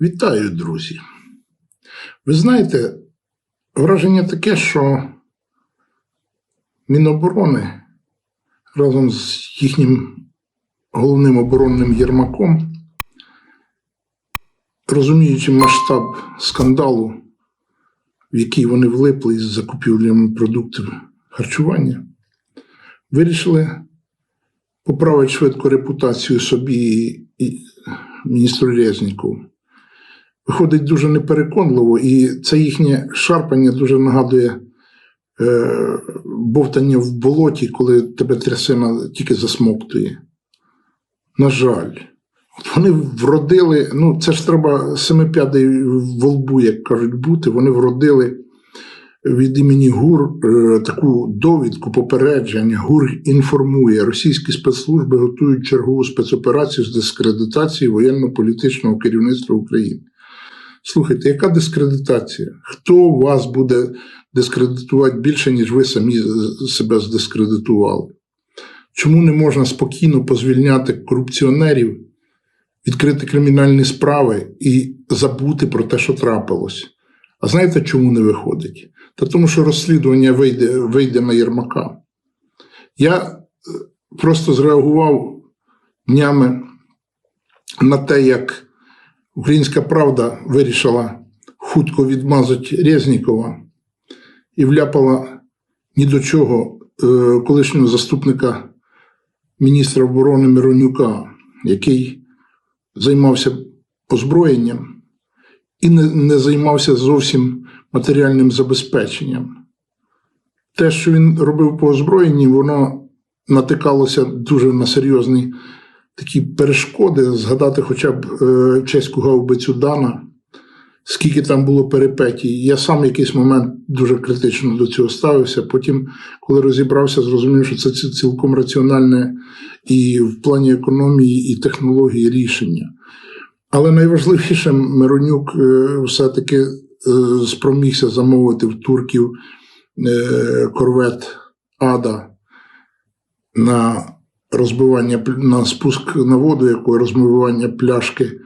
Вітаю, друзі. Ви знаєте, враження таке, що Міноборони разом з їхнім головним оборонним Єрмаком, розуміючи масштаб скандалу, в який вони влипли із закупівлями продуктів харчування, вирішили поправити швидко репутацію собі і міністру Резнікову. Виходить дуже непереконливо, і це їхнє шарпання дуже нагадує е, бовтання в болоті, коли тебе трясина тільки засмоктує. На жаль, вони вродили, ну це ж треба семип'ядий в лбу, як кажуть, бути. Вони вродили від імені ГУР е, таку довідку, попередження. ГУР інформує, російські спецслужби готують чергову спецоперацію з дискредитації воєнно-політичного керівництва України. Слухайте, яка дискредитація? Хто вас буде дискредитувати більше, ніж ви самі себе здискредитували? Чому не можна спокійно позвільняти корупціонерів, відкрити кримінальні справи і забути про те, що трапилось? А знаєте, чому не виходить? Та тому, що розслідування вийде, вийде на Єрмака. Я е, просто зреагував днями на те, як Українська правда вирішила хутко відмазати Резнікова і вляпала ні до чого е, колишнього заступника міністра оборони Миронюка, який займався озброєнням і не, займався зовсім матеріальним забезпеченням. Те, що він робив по озброєнні, воно натикалося дуже на серйозні такі перешкоди, згадати хоча б е, чеську гаубицю Дана, скільки там було перипетій. Я сам в якийсь момент дуже критично до цього ставився. Потім, коли розібрався, зрозумів, що це цілком раціональне і в плані економії, і технології рішення. Але найважливіше, Миронюк е, все-таки е, спромігся замовити в турків е, корвет Ада на розбивання на спуск на воду, якої розмивання пляшки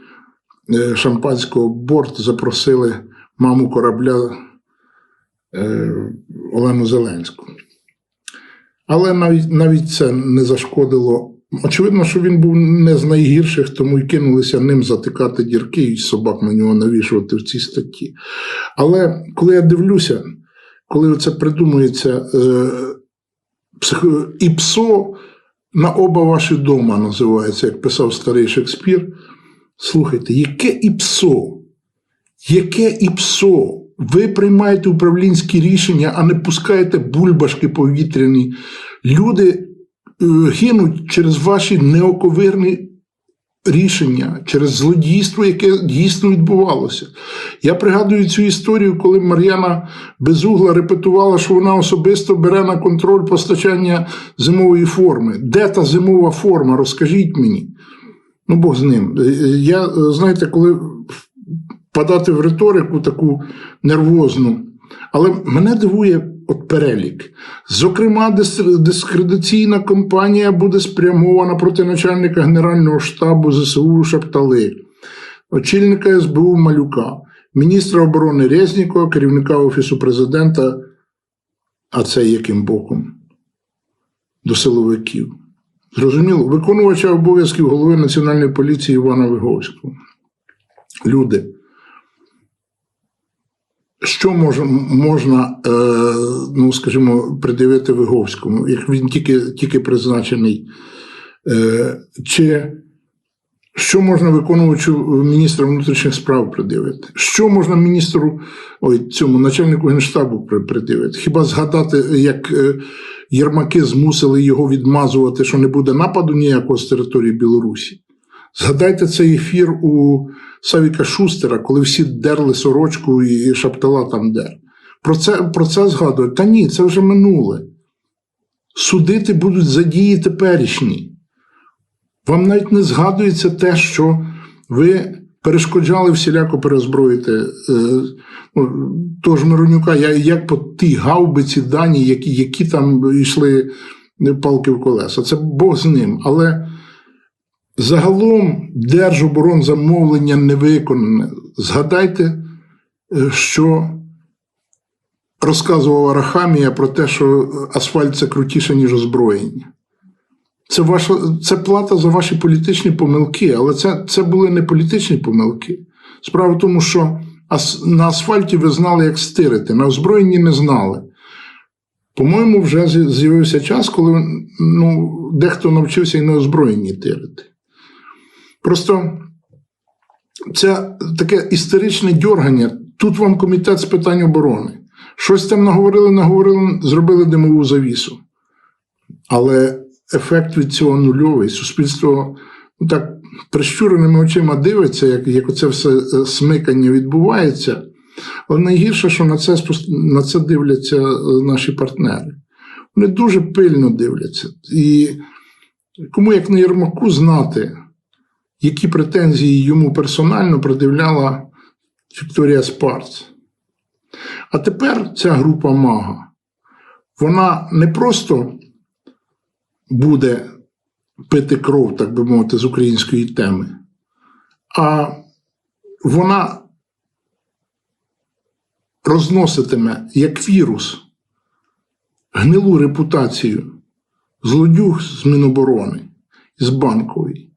е, шампанського борт запросили маму корабля е, Олену Зеленську. Але навіть, навіть це не зашкодило. Очевидно, що він був не з найгірших, тому й кинулися ним затикати дірки і собак на нього навішувати в цій статті. Але коли я дивлюся, коли це придумується е, психо... ІПСО на оба ваші дома називається, як писав старий Шекспір. Слухайте, яке ІПСО? Яке ІПСО? Ви приймаєте управлінські рішення, а не пускаєте бульбашки повітряні. Люди е, гинуть через ваші неоковирні рішення, через злодійство, яке дійсно відбувалося. Я пригадую цю історію, коли Мар'яна Безугла репетувала, що вона особисто бере на контроль постачання зимової форми. Де та зимова форма? Розкажіть мені. Ну, Бог з ним. Е, е, Я, е, знаєте, коли впадати в риторику таку нервозну, але мене дивує перелік. Зокрема, дис- дискредитаційна кампанія буде спрямована проти начальника Генерального штабу ЗСУ Шаптали, очільника СБУ Малюка, міністра оборони Резнікова, керівника Офісу президента, а це яким боком? До силовиків. Зрозуміло, виконувача обов'язків голови Національної поліції Івана Виговського. Люди. Що може, можна, е, ну, скажімо, придивити Виговському, як він тільки, тільки призначений? Е, чи що можна виконувачу міністра внутрішніх справ придивити? Що можна міністру, ой, цьому начальнику генштабу при- придивити? Хіба згадати, як е, Єрмаки змусили його відмазувати, що не буде нападу ніякого з території Білорусі? Згадайте цей ефір у Савіка Шустера, коли всі дерли сорочку і шаптала там дер. Про це, про це згадують. Та ні, це вже минуле. Судити будуть за дії теперішні. Вам навіть не згадується те, що ви перешкоджали всіляко перезброїти е, ну, того ж Миронюка, як по тій гаубиці дані, які, які там йшли палки в колеса. Це Бог з ним. Але Загалом Держоборонзамовлення не виконане. Згадайте, е, що розказував Арахамія про те, що асфальт це крутіше, ніж озброєння. Це, ваша, це плата за ваші політичні помилки, але це, це були не політичні помилки. Справа в тому, що на асфальті ви знали, як стирити, на озброєнні не знали. По-моєму, вже з'явився час, коли ну, дехто навчився і на озброєнні тирити. Просто це таке історичне дьоргання. Тут вам комітет з питань оборони. Щось там наговорили, наговорили, зробили димову завісу. Але ефект від цього нульовий. Суспільство ну, так прищуреними очима дивиться, як, як оце все е, смикання відбувається. Але найгірше, що на це, на це дивляться е, наші партнери. Вони дуже пильно дивляться. І кому, як не Єрмаку, знати, які претензії йому персонально пред'являла Вікторія Спарц. А тепер ця група мага, вона не просто буде пити кров, так би мовити, з української теми, а вона розноситиме як вірус гнилу репутацію злодюг з Міноборони, з банкової,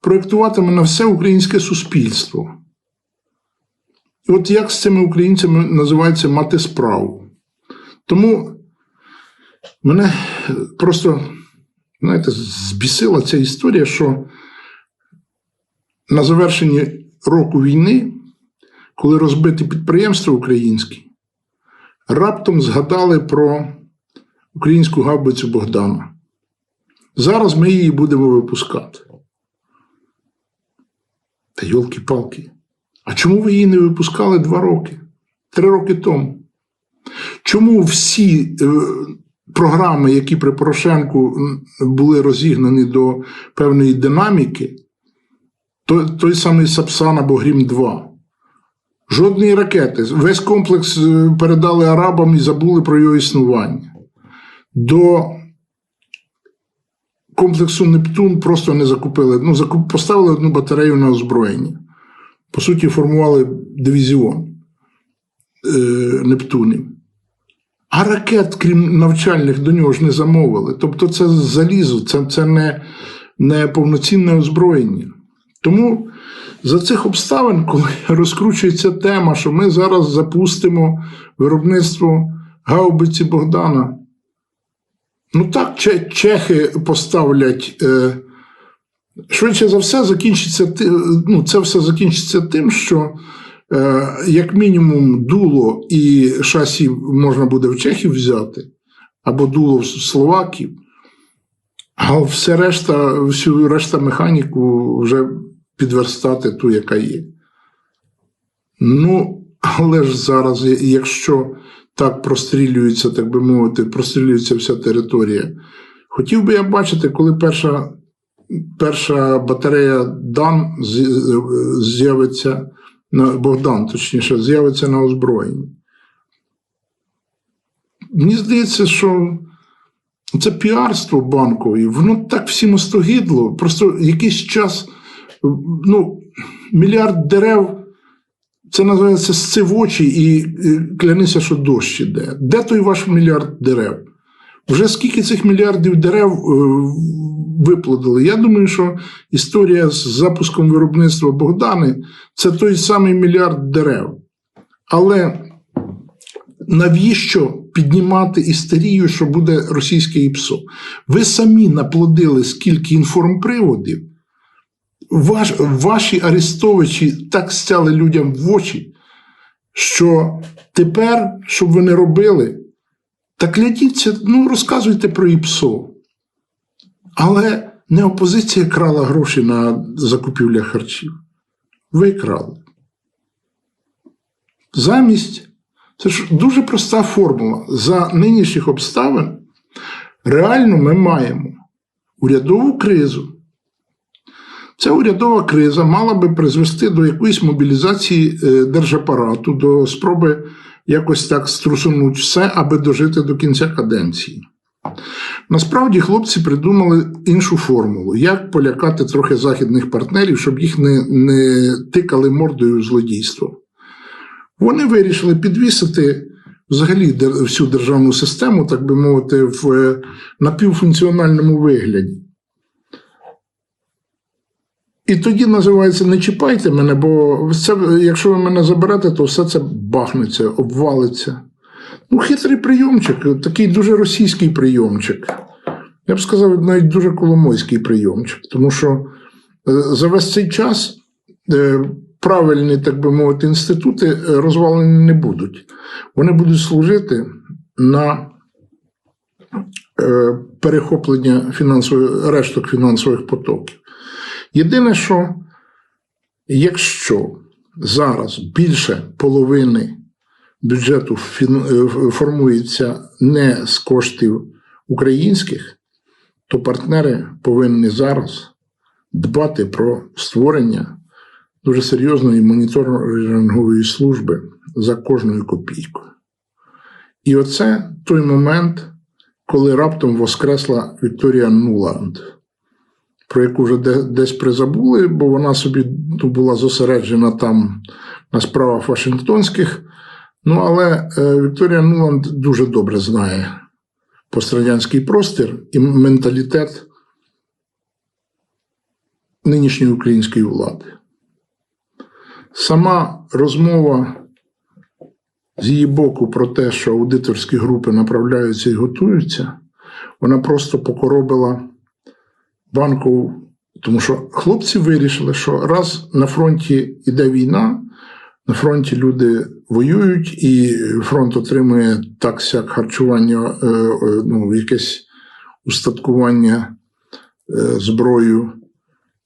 проєктуватиме на все українське суспільство. І от як з цими українцями називається мати справу. Тому мене просто, знаєте, збісила ця історія, що на завершенні року війни, коли розбиті підприємства українські, раптом згадали про українську гаубицю Богдана. Зараз ми її будемо випускати. Та йолки-палки. А чому ви її не випускали два роки? Три роки тому? Чому всі е, програми, які при Порошенку були розігнані до певної динаміки, той, той самий Сапсан або Грім 2, жодної ракети. Весь комплекс е, передали арабам і забули про його існування. До комплексу Нептун просто не закупили. Ну, закуп, поставили одну батарею на озброєння. По суті, формували дивізіон е, Нептунів. А ракет, крім навчальних, до нього ж не замовили. Тобто це залізо, це, це не, не повноцінне озброєння. Тому за цих обставин, коли розкручується тема, що ми зараз запустимо виробництво гаубиці Богдана. Ну так, чехи поставлять. Е, швидше за все, закінчиться ну, це все закінчиться тим, що е, як мінімум дуло і шасі можна буде в Чехів взяти, або дуло в Словаків, а все решта, всю решта механіку вже підверстати ту, яка є. Ну, але ж зараз, якщо так прострілюється, так би мовити, прострілюється вся територія. Хотів би я бачити, коли перша, перша батарея Дан з'явиться на Богдан, точніше, з'явиться на озброєнні. Мені здається, що це піарство банкові, воно так всім остогидло. Просто якийсь час, ну, мільярд дерев. Це називається «сци в очі і клянися, що дощ іде. Де той ваш мільярд дерев? Вже скільки цих мільярдів дерев е, виплодили? Я думаю, що історія з запуском виробництва Богдани це той самий мільярд дерев. Але навіщо піднімати істерію, що буде російське ІПСО? Ви самі наплодили скільки інформприводів. Ваш, ваші арестовичі так стяли людям в очі, що тепер, щоб ви не робили, так глядіться, ну розказуйте про ІПСО. Але не опозиція крала гроші на закупівлю харчів. Ви крали. Замість, це ж дуже проста формула. За нинішніх обставин реально ми маємо урядову кризу. Ця урядова криза мала би призвести до якоїсь мобілізації е, держапарату, до спроби якось так струсунути все, аби дожити до кінця каденції. Насправді хлопці придумали іншу формулу, як полякати трохи західних партнерів, щоб їх не, не тикали мордою в злодійство. Вони вирішили підвісити взагалі всю державну систему, так би мовити, в е, напівфункціональному вигляді. І тоді називається не чіпайте мене, бо це, якщо ви мене заберете, то все це бахнеться, обвалиться. Ну, хитрий прийомчик, такий дуже російський прийомчик. Я б сказав, навіть дуже коломойський прийомчик, тому що е, за весь цей час е, правильні, так би мовити, інститути розвалені не будуть. Вони будуть служити на е, перехоплення фінансових, решток фінансових потоків. Єдине, що якщо зараз більше половини бюджету е, формується не з коштів українських, то партнери повинні зараз дбати про створення дуже серйозної моніторингової служби за кожною копійкою. І оце той момент, коли раптом воскресла Вікторія Нуланд, про яку вже десь призабули, бо вона собі ну, була зосереджена там на справах Вашингтонських. Ну, але е, Вікторія Нуланд дуже добре знає пострадянський простір і менталітет нинішньої української влади. Сама розмова з її боку про те, що аудиторські групи направляються і готуються, вона просто покоробила банку, тому що хлопці вирішили, що раз на фронті йде війна, на фронті люди воюють, і фронт отримує так сяк харчування, е, е, ну, якесь устаткування е, зброю,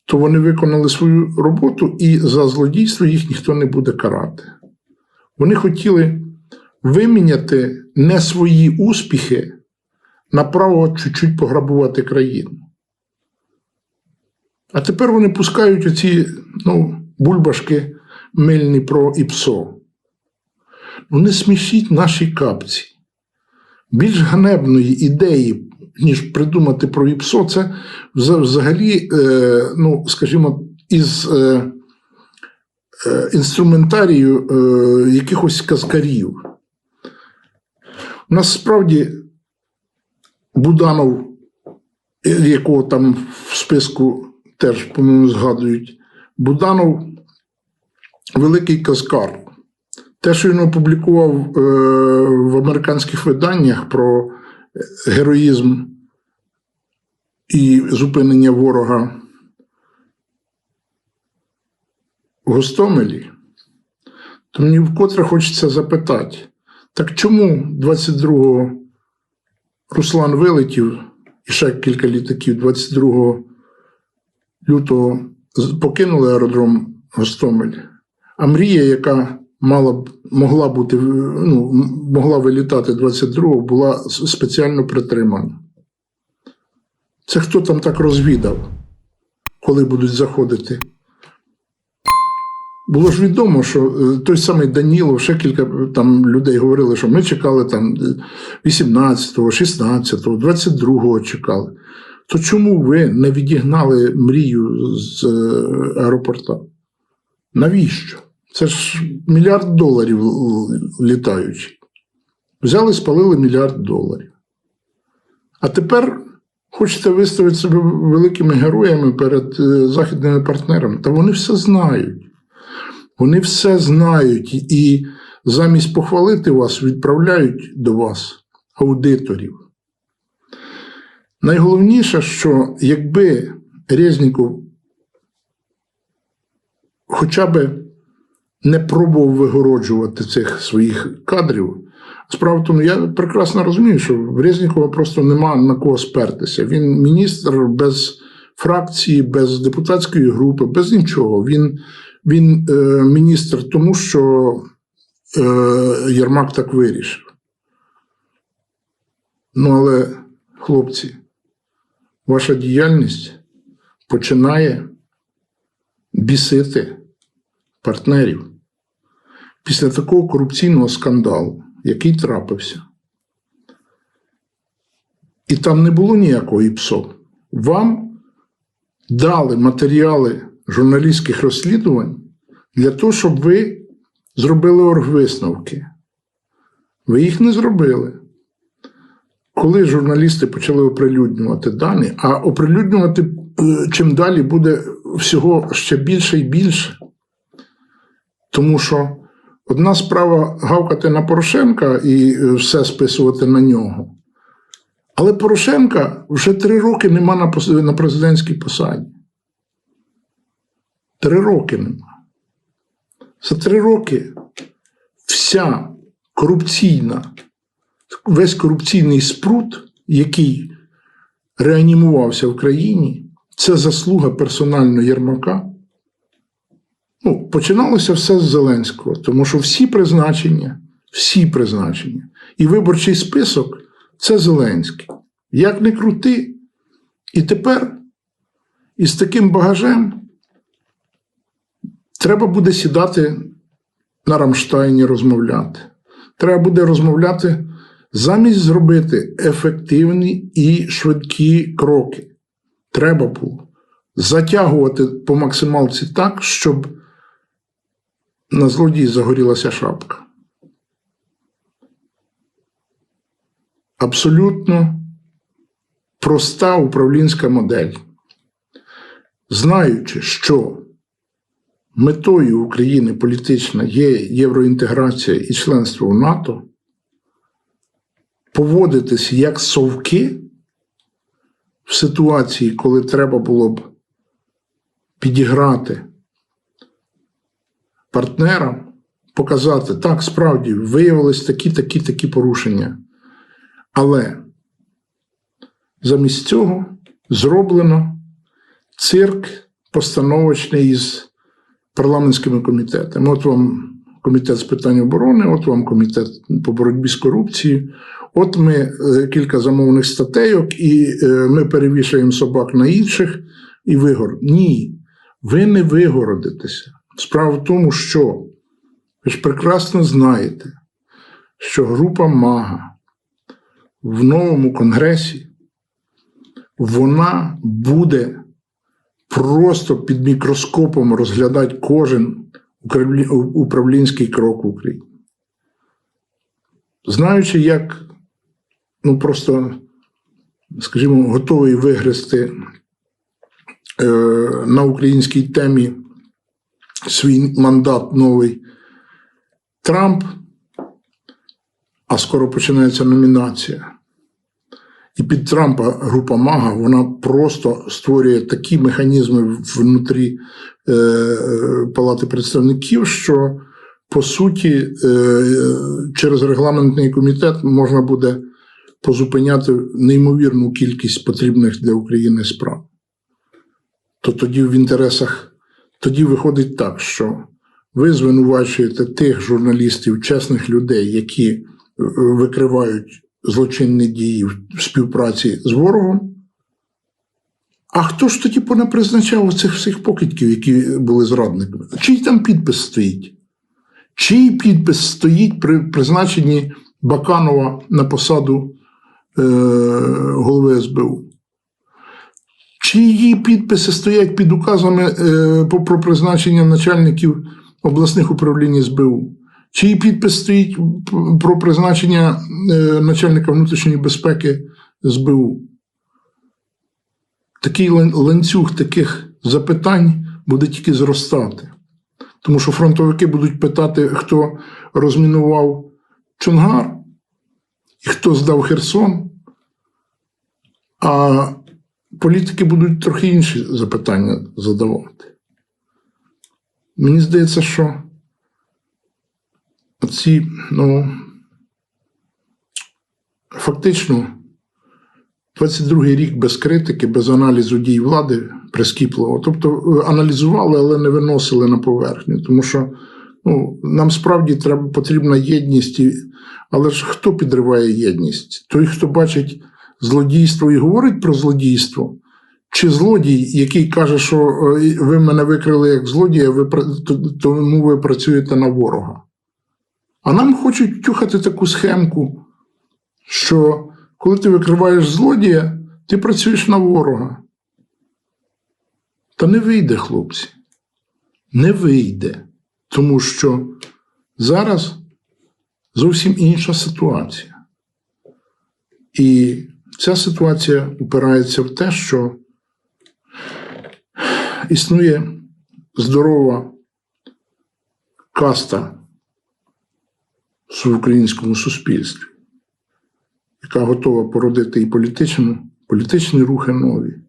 то вони виконали свою роботу, і за злодійство їх ніхто не буде карати. Вони хотіли виміняти не свої успіхи на право чуть-чуть пограбувати країну. А тепер вони пускають оці ну, бульбашки мильні про ІПСО. Ну, не смішіть наші капці. Більш ганебної ідеї, ніж придумати про ІПСО, це взагалі, е, ну, скажімо, із е, е, інструментарію е, якихось казкарів. У нас справді Буданов, е, якого там в списку теж, по-моєму, згадують, Буданов великий казкар. Те, що він опублікував е, в американських виданнях про героїзм і зупинення ворога. В Гостомелі, то мені вкотре хочеться запитати: так чому 22-го Руслан вилетів і ще кілька літаків 22 лютого покинули аеродром Гостомель, а мрія, яка мала могла бути ну, могла вилітати 22-го, була спеціально притримана. Це хто там так розвідав, коли будуть заходити? Було ж відомо, що е, той самий Данілов, ще кілька е, там людей говорили, що ми чекали там е, 18-го, 16-го, 22-го чекали. То чому ви не відігнали мрію з е, аеропорта? Навіщо? Це ж мільярд доларів л- л- літаючий. Взяли, спалили мільярд доларів. А тепер хочете виставити себе великими героями перед е, західними партнерами. Та вони все знають. Вони все знають і замість похвалити вас відправляють до вас аудиторів. Найголовніше, що якби Резніков хоча б не пробував вигороджувати цих своїх кадрів, справа в тому, я прекрасно розумію, що в Резнікова просто нема на кого спертися. Він міністр без фракції, без депутатської групи, без нічого. Він, він е, міністр тому, що е, Єрмак так вирішив. Ну, але, хлопці, ваша діяльність починає бісити партнерів. Після такого корупційного скандалу, який трапився, і там не було ніякого ІПСО. Вам дали матеріали журналістських розслідувань для того, щоб ви зробили оргвисновки. Ви їх не зробили. Коли журналісти почали оприлюднювати дані, а оприлюднювати е, чим далі буде всього ще більше і більше. Тому що одна справа гавкати на Порошенка і е, все списувати на нього. Але Порошенка вже три роки нема на президентській посаді. Три роки нема. За три роки вся корупційна, весь корупційний спрут, який реанімувався в країні, це заслуга персонально Єрмака. Ну, починалося все з Зеленського, тому що всі призначення, всі призначення і виборчий список це Зеленський. Як не крути. І тепер із таким багажем треба буде сідати на Рамштайні розмовляти. Треба буде розмовляти замість зробити ефективні і швидкі кроки. Треба було затягувати по максималці так, щоб на злодії загорілася шапка. Абсолютно проста управлінська модель. Знаючи, що метою України політична є євроінтеграція і членство в НАТО, поводитись як совки в ситуації, коли треба було б підіграти партнерам, показати, так, справді виявились такі, такі, такі порушення. Але замість цього зроблено цирк постановочний із парламентськими комітетами. От вам комітет з питань оборони, от вам комітет по боротьбі з корупцією. От ми е, кілька замовних статейок, і е, ми перевішаємо собак на інших і вигор. Ні, ви не вигородитеся. Справа в тому, що ви ж прекрасно знаєте, що група Мага в новому конгресі вона буде просто під мікроскопом розглядати кожен управлінський крок в Україні. Знаючи, як ну просто, скажімо, готовий вигризти е, на українській темі свій мандат новий Трамп, а скоро починається номінація. І під Трампа група Мага вона просто створює такі механізми внутрі е, е, Палати представників, що по суті е, через регламентний комітет можна буде позупиняти неймовірну кількість потрібних для України справ. То тоді в інтересах, тоді виходить так, що ви звинувачуєте тих журналістів, чесних людей, які е, викривають злочинні дії в співпраці з ворогом. А хто ж тоді понапризначав цих всіх покидьків, які були зрадниками? Чий там підпис стоїть? Чий підпис стоїть при призначенні Баканова на посаду е, голови СБУ? Чиї підписи стоять під указами е, про призначення начальників обласних управлінь СБУ? Чий підпис стоїть про призначення е, начальника внутрішньої безпеки СБУ? Такий ланцюг таких запитань буде тільки зростати. Тому що фронтовики будуть питати, хто розмінував Чонгар і хто здав Херсон. А політики будуть трохи інші запитання задавати. Мені здається, що ці, ну, фактично, 22-й рік без критики, без аналізу дій влади прискіпливо. Тобто е, аналізували, але не виносили на поверхню. Тому що ну, нам справді треба, потрібна єдність. Але ж хто підриває єдність? Той, хто бачить злодійство і говорить про злодійство, чи злодій, який каже, що е, ви мене викрили як злодія, ви, тому ви працюєте на ворога. А нам хочуть тюхати таку схемку, що Коли ти викриваєш злодія, ти працюєш на ворога. Та не вийде, хлопці. Не вийде. Тому що зараз зовсім інша ситуація. І ця ситуація упирається в те, що існує здорова каста в українському суспільстві, яка готова породити і політичну, політичні рухи нові.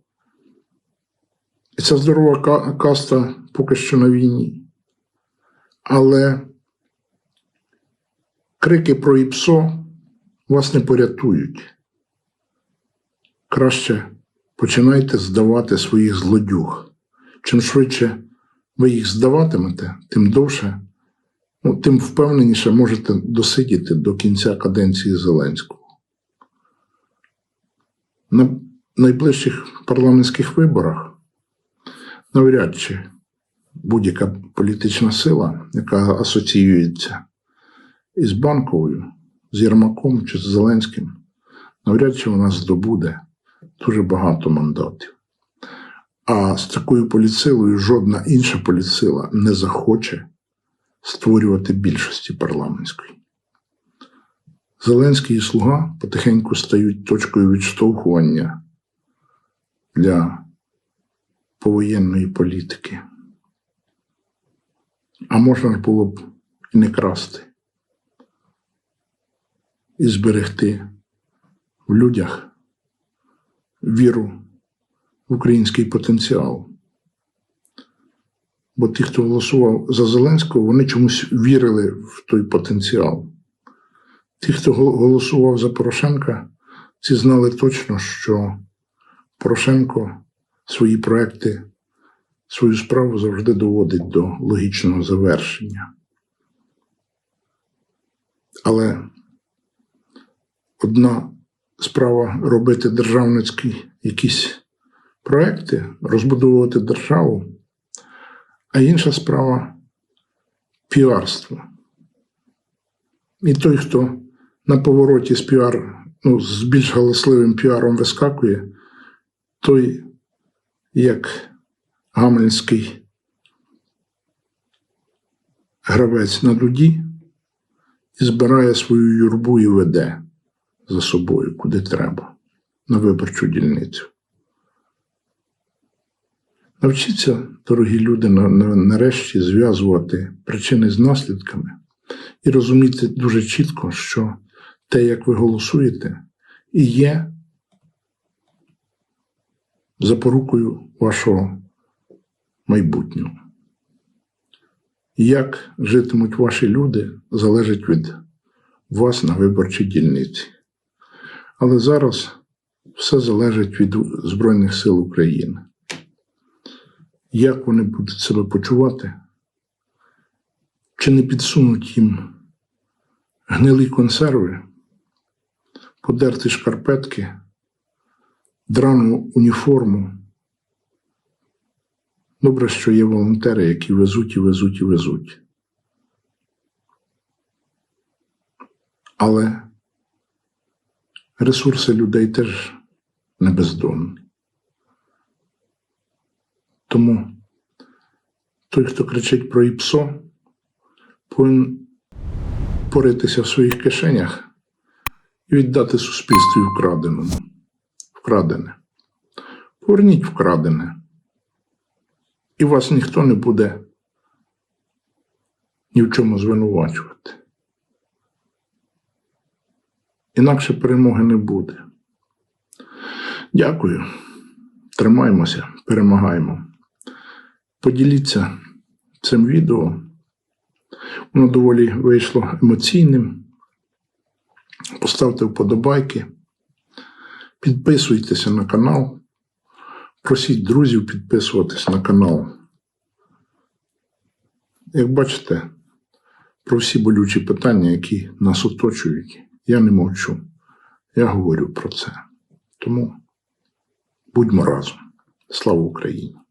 І ця здорова каста поки що на війні. Але крики про ІПСО вас не порятують. Краще починайте здавати своїх злодюг. Чим швидше ви їх здаватимете, тим довше, ну, тим впевненіше можете досидіти до кінця каденції Зеленського. На найближчих парламентських виборах навряд чи будь-яка політична сила, яка асоціюється із банковою, з Єрмаком чи з Зеленським, навряд чи вона здобуде дуже багато мандатів. А з такою політсилою жодна інша політсила не захоче створювати більшості парламентської. Зеленський і слуга потихеньку стають точкою відштовхування для повоєнної політики. А можна ж було б і не красти, і зберегти в людях віру в український потенціал. Бо ті, хто голосував за Зеленського, вони чомусь вірили в той потенціал. Ті, хто голосував за Порошенка, ці знали точно, що Порошенко свої проекти, свою справу завжди доводить до логічного завершення. Але одна справа робити державницькі якісь проекти, розбудовувати державу, а інша справа піарство. І той, хто на повороті з піар, ну, з більш галасливим піаром вискакує, той, як гамельський гравець на дуді, і збирає свою юрбу і веде за собою, куди треба, на виборчу дільницю. Навчіться, дорогі люди, на- на- нарешті зв'язувати причини з наслідками і розуміти дуже чітко, що те, як ви голосуєте, і є запорукою вашого майбутнього. Як житимуть ваші люди, залежить від вас на виборчій дільниці. Але зараз все залежить від Збройних сил України. Як вони будуть себе почувати? Чи не підсунуть їм гнилі консерви, подерті шкарпетки, драну уніформу? Добре, що є волонтери, які везуть і везуть і везуть. Але ресурси людей теж не бездонні. Тому той, хто кричить про ІПСО, повинен поритися в своїх кишенях і віддати суспільстві вкраденому. Вкрадене. Поверніть вкрадене. І вас ніхто не буде ні в чому звинувачувати. Інакше перемоги не буде. Дякую. Тримаємося, перемагаємо. Поділіться цим відео. Воно доволі вийшло емоційним. Поставте вподобайки, підписуйтеся на канал, просіть друзів підписуватись на канал. Як бачите, про всі болючі питання, які нас оточують, я не мовчу. Я говорю про це. Тому будьмо разом. Слава Україні!